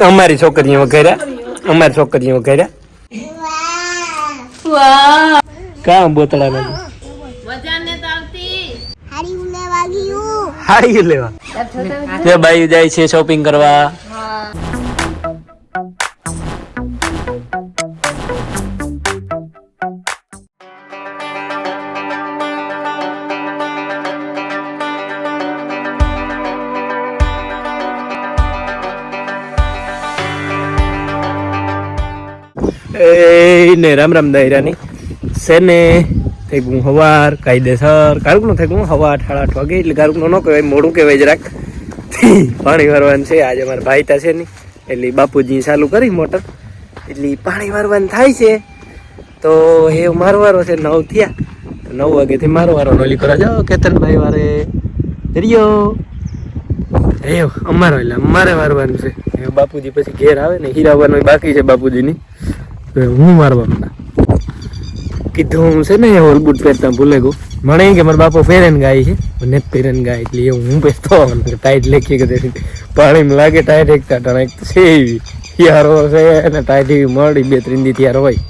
અમારી છોકરીઓ કર્યા અમારી છોકરીઓ કર્યા કામ બોતળા નથી હારી લેવા તે બાઈ જાય છે શોપિંગ કરવા. ને રામ રામ દાયરાની સેને થઈ ગયું હવાર કાયદેસર કારુકનું થઈ ગયું હવા અઠાડા આઠ વાગે એટલે કારુકનું ન કહેવાય મોડું કહેવાય જરાક પાણી વારવાનું છે આજે અમારા ભાઈ તા છે ને એટલે બાપુજી ચાલુ કરી મોટર એટલે પાણી વારવાનું થાય છે તો એ મારો વારો છે નવ થયા નવ વાગેથી મારો વારો નોલી કરવા જાઓ કેતનભાઈ વારે રિયો એ અમારો એટલે અમારે વારવાનું છે બાપુજી પછી ઘેર આવે ને હીરાવાનો બાકી છે બાપુજીની હું મારવા માંડા કીધું હું છે ને હોલ બૂટ પહેરતા ભૂલે ગો મને કે મારા બાપો ફેરન ગાય છે. મને ફેરન ગાય એટલે એ હું પહેરતો ટાઈટ લેખી કે પાણીમાં લાગે ટાઈટ એક ટાટા એક છે એવી. યારો છે અને ટાઈટ એવી મળી બે ત્રણ દી યાર હોય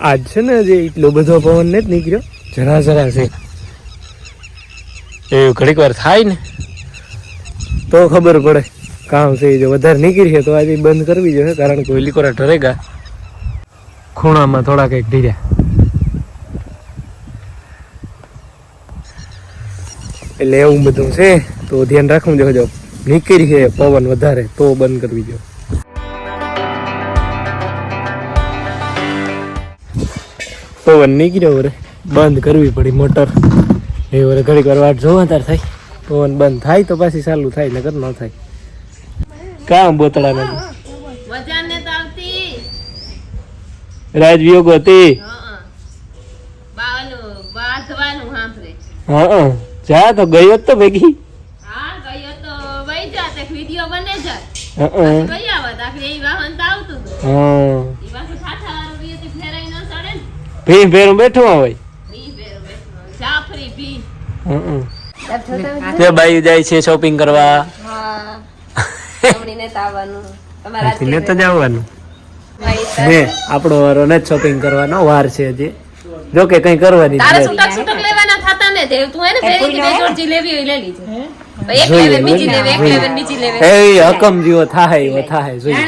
આજ છે ને જે એટલો બધો પવન ને જ નીકળ્યો. જરા જરા છે. એ ઘડીક વાર થાય ને. તો ખબર પડે. કામ છે જો, વધારે નીકળી છે તો આજે બંધ કરવી જોઈએ, કારણ કે લીકોરા ઠરેગા ખૂણામાં થોડા કંઈક ઢીર્યા. એટલે એવું બધું છે, તો ધ્યાન રાખવું જોઈએ. જો, નીકળી છે પવન વધારે, તો બંધ કરવી જોઈએ. પવન નીકળ્યો વરે, બંધ કરવી પડી મોટર. એ વરે ઘડીક વાર વાટ જોવા તાર થાય. પવન બંધ થાય તો પાછી ચાલુ થાય નકર ન થાય. કામ બોતળા ને રાજવિયોગ હતી હં. જા તો ગયો તો ભેગી. ભી ભેરું બેઠું હોય. તે બાઈ જાય છે શોપિંગ કરવા. જમણીને તાવાનું અહીંથી ને તો જવાનું ને આપણો વારો ને શોપિંગ કરવાનો વાર છે હજી. જો કે કઈ કરવાની તારે. છૂટક છૂટક લેવાના થતા ને દેવ તું એને બે જોડ લેવી હોય લે લીજે. એક જોઈએ, લેવે બીજી લેવે એક જોઈએ. લેવે બીજી લેવે. એ હકમ જીવો થાય એવો થાય જોઈએ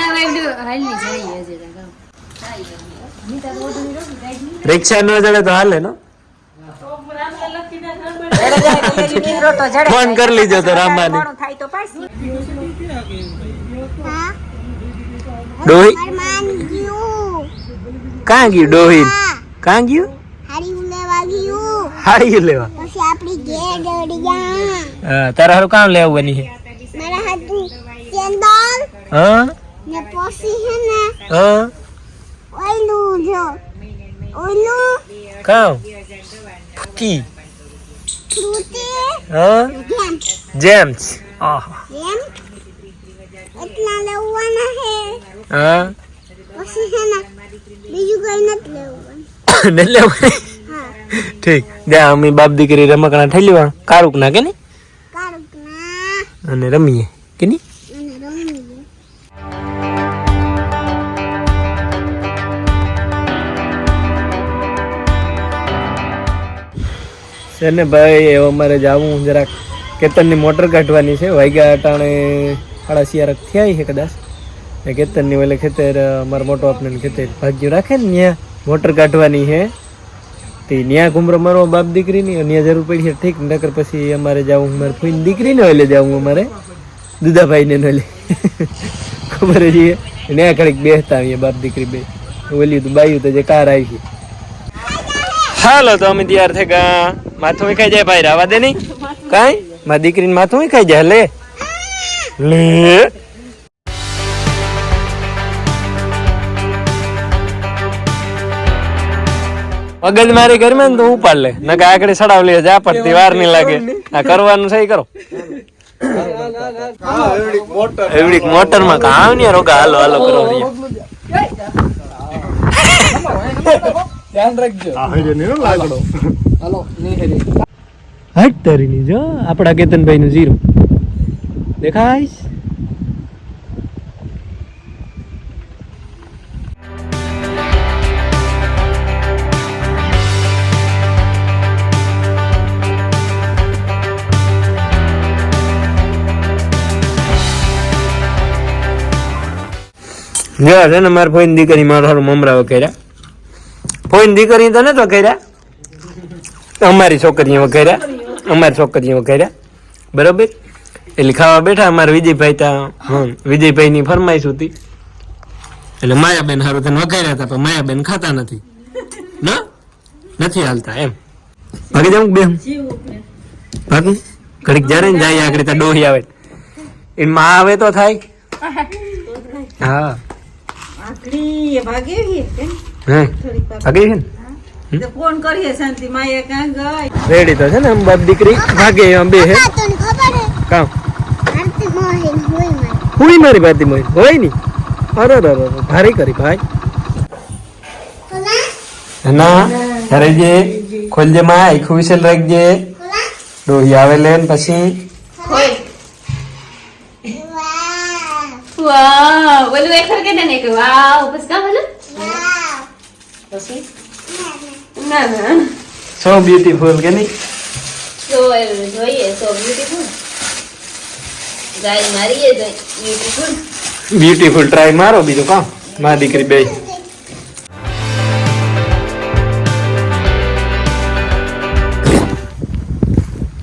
રિક્ષા ન જડે તો હાલે નો? ફોન કરી લીધો તો રામાને. હા? ડોહી? કાં ગયું ડોહી? કાં ગયું? હારી લેવા પછી આપણી ઘેર દોડી હા, તારા હારું કામ લેવાની છે? મારા હાથું ચેન્ડલ હા? ને પછી છે ને હા? ઓયલું જો. કામ કી? હા જેમ્સ એટલા લેવાના હે? હા? પછી હે ને બીજું કઈ નથી લેવું ને લેવું ઠીક. જા અમે બાપ દીકરી રમકડા ઠેલી કારુક ના કે ને કારુક ના અને રમીએ. કે ની છે ને ભાઈ અમારે જવું જરાક કેતનની મોટર કાઢવાની છે. વાગ્યા અટાણે સાડા શિયારક થયા છે કદાચ. ને કેતનની ઓલે ખેતર, અમારા મોટો આપને ખેતર ભાગ્યું રાખે ને ત્યાં મોટર કાઢવાની છે. તે ત્યાં ઘુમરો મારો બાપ દીકરીની ત્યાં જરૂર પડી છે ઠીક. નકર પછી અમારે જવું મારે ફોઈની દીકરીને ઓલે જવું અમારે. દુધાભાઈને ઓલે. ખબર છે. ત્યાં ઘડીક બેસતા અહીંયા બાપ દીકરી બે. ઓલી તો બાયું તો જે કાર આવી. છે હાલો, તો અમે તૈયાર થઈ ગયા માથું વિખાઈ જાય ભાઈ, રાવા દે નહીં. કાઈ? મારી દીકરીને માથું વિખાઈ જાય, લે. લે. મગજ મારી ઘરમાં ને તો ઉપાડ લે. નકે આગળ સડાવ લે જા પડતી વાર નહીં લાગે. આ કરવાનું છે કરો. એવડીક મોટરમાં કામ ને રોગા, હાલો હાલો, કરો હટ તરીની જો આપણા કેતનભાઈ નું ઝીરો દેખાય જો છે ને મારા ફોઈન દીકરી મારા હારું મમરાઓ કર્યા. ફોઈન દીકરી તો નતો કર્યા? અમારી છોકરીઓ કર્યા અમારી છોકરીઓ કર્યા બરોબર? એટલે ખાવા બેઠા અમારા વિજયભાઈ ત્યાં વિજયભાઈ ની ફરમાઈશ હતી. એટલે માયાબેન હારું તને વગાડ્યા હતા પણ માયાબેન ખાતા નથી. ના? નથી હાલતા એમ. ભાગી જાઉં બેન. ભાગું. ઘડીક જ્યારે ને જાય આગળ ત્યાં ડોહી આવે. એ માં આવે તો થાય. હા. આકડી ભાગે ભાગી છે ને? ફોન કરીએ શાંતિ માએ ક્યાં ગઈ રેડી તો છે ને આમ બાપ દીકરી? ભાગે આમ બે હે? કામ મોહિન હુઈ મારી. બાતી મોઈ હોયની? અરે અરે અરે ભારી કરી ભાઈ. ના અરે ખોલજે માં આખું વિશે રાખજે. ડોહી આવે લે ને પછી. વાવ એક ને કે બોલું? ના ના. સો બ્યુટીફુલ કે નહીં? સો જોઈએ સો બ્યુટીફુલ ગાય મારીએ બ્યુટીફુલ બ્યુટીફુલ ટ્રાય મારો બીજું કામ. માં દીકરી બે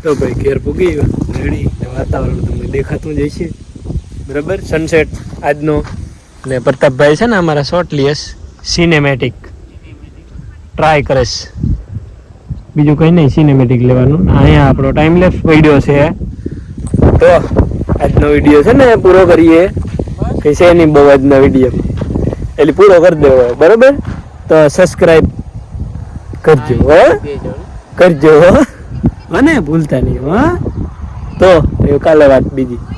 તો ભાઈ ઘેર પૂગી રેડી. વાતાવરણ તમને દેખાતું જ છે બરાબર? સનસેટ આજનો. ને પ્રતાપભાઈ છે ને અમારા શોર્ટ લિયસ સિનેમેટિક ટ્રાય કરીશ. બીજું કંઈ નહીં સિનેમેટિક લેવાનું. અહીંયા આપણો ટાઈમ લેફ વીડિયો છે. તો આજનો વીડિયો છે ને, પૂરો કરીએ. કે છે નહીં બહુ આજનો વીડિયો એટલે પૂરો કરી દેવો બરાબર? તો સબસ્ક્રાઈબ કરજો, હો. કરજો, હો. અને ભૂલતા નહીં, હો. તો કાલે વાત બીજી.